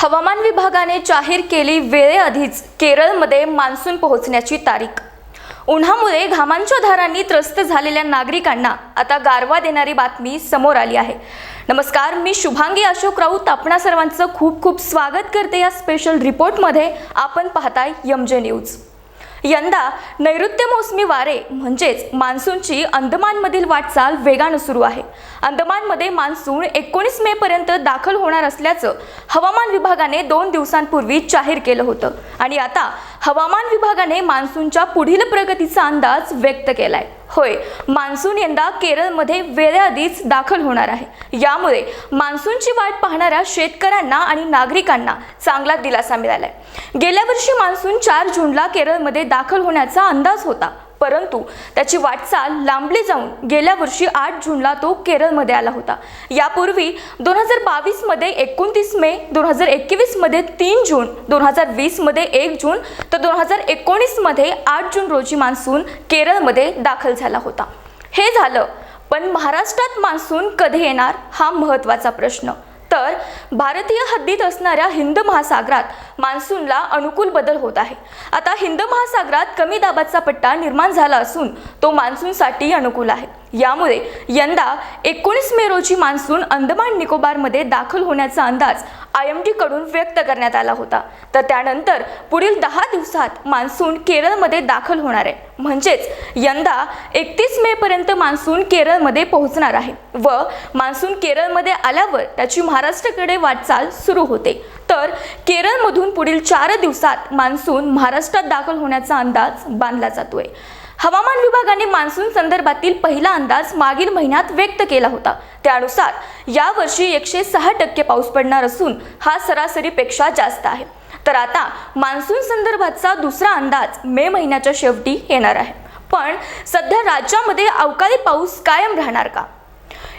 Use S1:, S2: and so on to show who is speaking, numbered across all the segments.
S1: हवामान विभागाने जाहीर केली वेळेआधीच केरळमध्ये मान्सून पोहोचण्याची तारीख. उन्हामुळे घामांच्या धारांनी त्रस्त झालेल्या नागरिकांना आता गारवा देणारी बातमी समोर आली आहे. नमस्कार मी शुभांगी अशोक राऊत. आपणा सर्वांचं खूप खूप स्वागत करते या स्पेशल रिपोर्टमध्ये आपण पाहताय यमजे न्यूज यंदा नैऋत्य मोसमी वारे म्हणजेच मान्सूनची अंदमानमधील वाटचाल वेगानं सुरू आहे. अंदमानमध्ये मान्सून एकोणीस मे पर्यंत दाखल होणार असल्याचं हवामान विभागाने दोन दिवसांपूर्वी जाहीर केलं होतं. आणि आता हवामान विभागाने मान्सूनच्या पुढील प्रगतीचा अंदाज व्यक्त केलाय. होय मान्सून यंदा केरळमध्ये वेळेआधीच दाखल होणार आहे. यामुळे मान्सूनची वाट पाहणाऱ्या शेतकऱ्यांना आणि नागरिकांना चांगला दिलासा मिळालाय. गेल्या वर्षी मान्सून चार जूनला केरळमध्ये दाखल होण्याचा अंदाज होता. परंतु त्याची वाटचाल लांबली जाऊन गेल्या वर्षी आठ जूनला तो केरळमध्ये आला होता. यापूर्वी दोन हजार बावीसमध्ये एकोणतीस मे दोन हजार एकवीसमध्ये तीन जून दोन हजार वीसमध्ये एक जून तर दोन हजार एकोणीसमध्ये आठ जून रोजी मान्सून केरळमध्ये दाखल झाला होता. हे झालं पण महाराष्ट्रात मान्सून कधी येणार हा महत्त्वाचा प्रश्न. तर भारतीय हद्दीत असणाऱ्या हिंद महासागरात मान्सूनला अनुकूल बदल होत आहे. आता हिंद महासागरात कमी दाबाचा पट्टा निर्माण झाला असून तो मान्सूनसाठी अनुकूल आहे. यामुळे यंदा एकोणीस मे रोजी मान्सून अंदमान निकोबारमध्ये दाखल होण्याचा अंदाज आय एम टीकडून व्यक्त करण्यात आला होता. तर त्यानंतर पुढील दहा दिवसात मान्सून केरळमध्ये दाखल होणार आहे. म्हणजेच यंदा एकतीस मे पर्यंत मान्सून केरळमध्ये पोहोचणार आहे व मान्सून केरळमध्ये आल्यावर त्याची महाराष्ट्राकडे वाटचाल सुरू होते. तर केरळमधून पुढील चार दिवसात मान्सून महाराष्ट्रात दाखल होण्याचा अंदाज बांधला जातोय. हवामान विभागाने मान्सून संदर्भातील पहिला अंदाज मागील महिन्यात व्यक्त केला होता. त्यानुसार यावर्षी एकशे सहा टक्के पाऊस पडणार असून हा सरासरीपेक्षा जास्त आहे. तर आता मान्सून संदर्भातचा दुसरा अंदाज मे महिन्याच्या शेवटी येणार आहे. पण सध्या राज्यामध्ये अवकाळी पाऊस कायम राहणार का?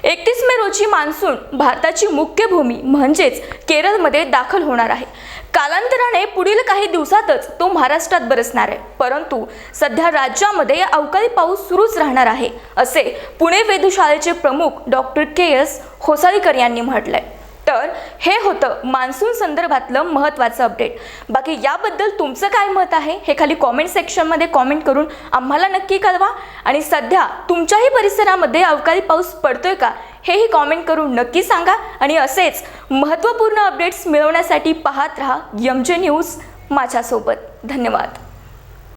S1: एकतीस मे रोजी मान्सून भारताची मुख्य भूमी म्हणजेच केरळमध्ये दाखल होणार आहे. कालांतराने पुढील काही दिवसातच तो महाराष्ट्रात बरसणार आहे. परंतु सध्या राज्यामध्ये अवकाळी पाऊस सुरूच राहणार आहे असे पुणे वेधशाळेचे प्रमुख डॉक्टर के एस होसाळीकर यांनी म्हटलंय. तर हे होतं मान्सून संदर्भातलं महत्त्वाचं अपडेट बाकी याबद्दल तुमचं काय मत आहे हे खाली कॉमेंट सेक्शनमध्ये कॉमेंट करून आम्हाला नक्की कळवा. आणि सध्या तुमच्याही परिसरामध्ये अवकाळी पाऊस पडतोय का हेही कॉमेंट करून नक्की सांगा. आणि असेच महत्त्वपूर्ण अपडेट्स मिळवण्यासाठी पाहत राहा यमजे न्यूज माझ्यासोबत. धन्यवाद.